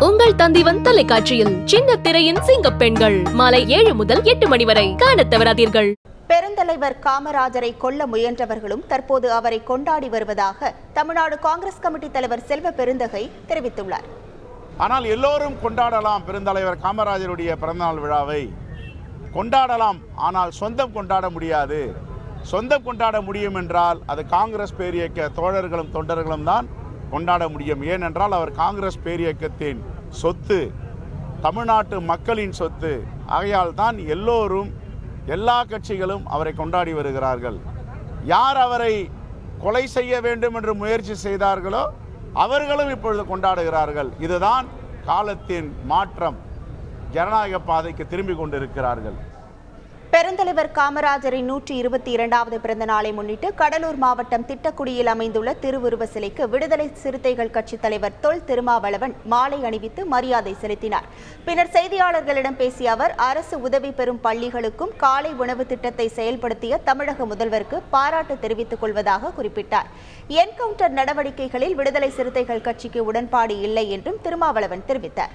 உங்கள் தந்திவன் தொலைக்காட்சியில் சின்ன திரையின் சிங்க பெண்கள். மாலை ஏழு முதல் எட்டு மணி வரை காணத் தவறாதீர்கள். பெருந்தலைவர் காமராஜரை கொல்ல முயன்றவர்களும் தற்போது அவரை கொண்டாடி வருவதாக தமிழ்நாடு காங்கிரஸ் கமிட்டி தலைவர் செல்வ பெருந்தகை தெரிவித்துள்ளார். ஆனால் எல்லோரும் கொண்டாடலாம் பெருந்தலைவர் காமராஜருடைய பிறந்தநாள் விழாவை. கொண்டாடலாம் ஆனால் சொந்தம் கொண்டாட முடியாது. சொந்தம் கொண்டாட முடியும் என்றால் அது காங்கிரஸ் பேரியக்க தோழர்களும் தொண்டர்களும் தான் கொண்டாட முடியும். ஏனென்றால் அவர் காங்கிரஸ் பேரியக்கத்தின் சொத்து தமிழ்நாட்டு மக்களின் சொத்து. ஆகையால் தான் எல்லோரும் எல்லா கட்சிகளும் அவரை கொண்டாடி வருகிறார்கள். யார் அவரை கொலை செய்ய வேண்டும் என்று முயற்சி செய்தார்களோ அவர்களும் இப்பொழுது கொண்டாடுகிறார்கள். இதுதான் காலத்தின் மாற்றம். ஜனநாயக பாதைக்கு திரும்பி கொண்டிருக்கிறார்கள். பெருந்தலைவர் காமராஜரின் நூற்றி இருபத்தி இரண்டாவது பிறந்த நாளை முன்னிட்டு கடலூர் மாவட்டம் திட்டக்குடியில் அமைந்துள்ள திருவுருவ சிலைக்கு விடுதலை சிறுத்தைகள் கட்சித் தலைவர் தொல் திருமாவளவன் மாலை அணிவித்து மரியாதை செலுத்தினார். பின்னர் செய்தியாளர்களிடம் பேசிய அவர் அரசு உதவி பெறும் பள்ளிகளுக்கும் காலை உணவு திட்டத்தை செயல்படுத்திய தமிழக முதல்வருக்கு பாராட்டு தெரிவித்துக் கொள்வதாக குறிப்பிட்டார். என்கவுண்டர் நடவடிக்கைகளில் விடுதலை சிறுத்தைகள் கட்சிக்கு உடன்பாடு இல்லை என்றும் திருமாவளவன் தெரிவித்தார்.